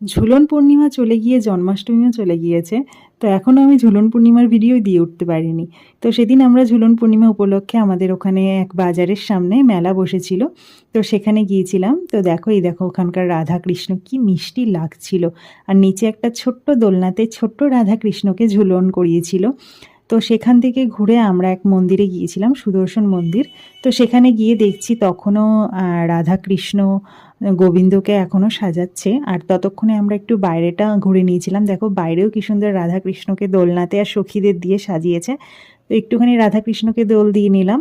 ঝুলন পূর্ণিমা চলে গিয়ে জন্মাষ্টমীও চলে গিয়েছে, তো এখনও আমি ঝুলন পূর্ণিমার ভিডিও দিয়ে উঠতে পারিনি। তো সেদিন আমরা ঝুলন পূর্ণিমা উপলক্ষে আমাদের ওখানে এক বাজারের সামনে মেলা বসেছিল, তো সেখানে গিয়েছিলাম। তো দেখো, এই দেখো ওখানকার রাধা কৃষ্ণ কি মিষ্টি লাগছিল। আর নিচে একটা ছোট্ট দোলনাতে ছোট্ট রাধা কৃষ্ণকে ঝুলন করিয়েছিল। তো সেখান থেকে ঘুরে আমরা এক মন্দিরে গিয়েছিলাম, সুদর্শন মন্দির। তো সেখানে গিয়ে দেখছি তখনও রাধাকৃষ্ণ রাধা কৃষ্ণ গোবিন্দকে এখনও সাজাচ্ছে। আর ততক্ষণে আমরা একটু বাইরেটা ঘুরে নিয়েছিলাম। দেখো, বাইরেও কি সুন্দর রাধাকৃষ্ণকে দোলনাতে আর সখীদের দিয়ে সাজিয়েছে। তো একটুখানি রাধাকৃষ্ণকে দোল দিয়ে নিলাম।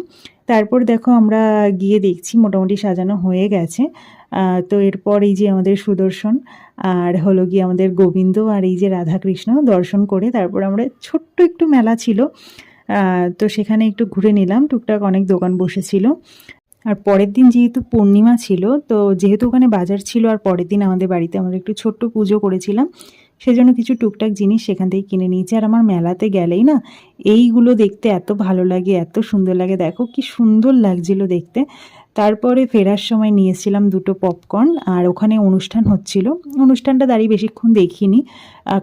তারপর দেখো আমরা গিয়ে দেখছি মোটামুটি সাজানো হয়ে গেছে। তো এরপর এই যে আমাদের সুদর্শন আর হলো গিয়ে আমাদের গোবিন্দ আর এই যে রাধাকৃষ্ণ দর্শন করে তারপর আমরা ছোট্ট একটু মেলা ছিল। তো সেখানে একটু ঘুরে নিলাম, টুকটাক অনেক দোকান বসেছিল। আর পরের দিন যেহেতু পূর্ণিমা ছিল, তো যেহেতু ওখানে বাজার ছিল আর পরের দিন আমাদের বাড়িতে আমরা একটু ছোট্ট পুজো করেছিলাম সেজন্য কিছু টুকটাক জিনিস সেখান থেকে কিনে নিয়েছি। আর আমার মেলাতে গেলেই না, এইগুলো দেখতে এত ভালো লাগে, এত সুন্দর লাগে। দেখো কি সুন্দর লাগছিল দেখতে। তারপরে ফেরার সময় নিয়েছিলাম দুটো পপকর্ন আর ওখানে অনুষ্ঠান হচ্ছিল। অনুষ্ঠানটা দাঁড়িয়ে বেশিক্ষণ দেখিনি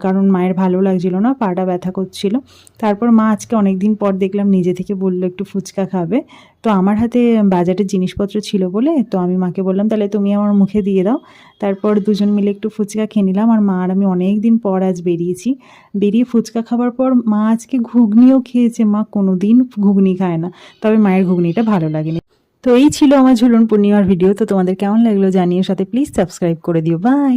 কারণ মায়ের ভালো লাগছিল না, পাটা ব্যথা করছিল। তারপর মা আজকে অনেক দিন পর দেখলাম নিজে থেকে বলল, একটু ফুচকা খাবে। তো আমার হাতে বাজারের জিনিসপত্র ছিল বলে, তো আমি মাকে বললাম, তাহলে তুমি আমার মুখে দিয়ে দাও। তারপর দুজন মিলে একটু ফুচকা খেয়ে নিলাম, আর মা আর আমি অনেক দিন পর আজ বেরিয়েছি। বেরিয়ে ফুচকা খাবার পর মা আজকে ঘুগনিও খেয়েছে। মা কোনো দিন ঘুগনি খায় না, তবে মায়ের ঘুগনিটা ভালো লাগেনি। তো এই ছিল আমার ঝুলন পূর্ণিমার ভিডিও তো তোমাদের কেমন লাগল জানিয়ে সাথে প্লিজ সাবস্ক্রাইব করে দিও। বাই